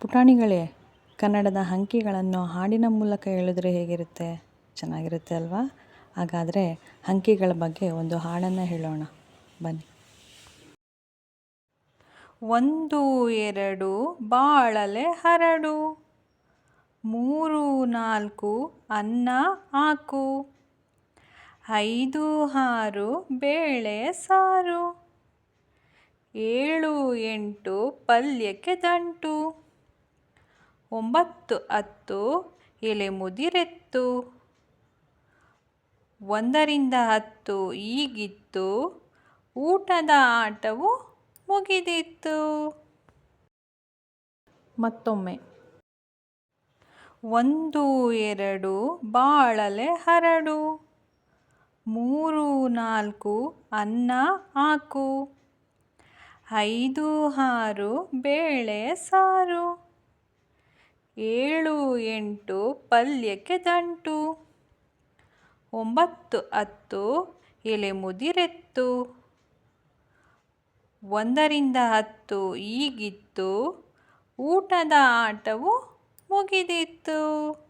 ಪುಟಾಣಿಗಳೇ, ಕನ್ನಡದ ಅಂಕಿಗಳನ್ನು ಹಾಡಿನ ಮೂಲಕ ಹೇಳಿದ್ರೆ ಹೇಗಿರುತ್ತೆ? ಚೆನ್ನಾಗಿರುತ್ತೆ ಅಲ್ವಾ? ಹಾಗಾದರೆ ಅಂಕಿಗಳ ಬಗ್ಗೆ ಒಂದು ಹಾಡನ್ನು ಹೇಳೋಣ. ಬನ್ನಿ. ಒಂದು, ಎರಡು, ಬಾಳಲೆ ಹರಡು. ಮೂರು, ನಾಲ್ಕು, ಅನ್ನ ಹಾಕು. ಐದು, ಆರು, ಬೇಳೆ ಸಾರು. ಏಳು, ಎಂಟು, ಪಲ್ಯಕ್ಕೆ ದಂಟು. ಒಂಬತ್ತು ಹತ್ತು ಎಲೆ ಮುದಿರೆತ್ತು. ಒಂದರಿಂದ ಹತ್ತು ಈಗಿತ್ತು, ಊಟದ ಆಟವು ಮುಗಿದಿತ್ತು. ಮತ್ತೊಮ್ಮೆ. ಒಂದು, ಎರಡು, ಬಾಳಲೆ ಹರಡು. ಮೂರು, ನಾಲ್ಕು, ಅನ್ನ ಹಾಕು. ಐದು, ಆರು, ಬೇಳೆ ಸಾರು. ಏಳು ಎಂಟು ಪಲ್ಯಕ್ಕೆ ದಂಟು. ಒಂಬತ್ತು ಹತ್ತು ಎಲೆ ಮುದಿರೆತ್ತು. ಒಂದರಿಂದ ಹತ್ತು ಈಗಿತ್ತು. ಊಟದ ಆಟವು ಮುಗಿದಿತ್ತು.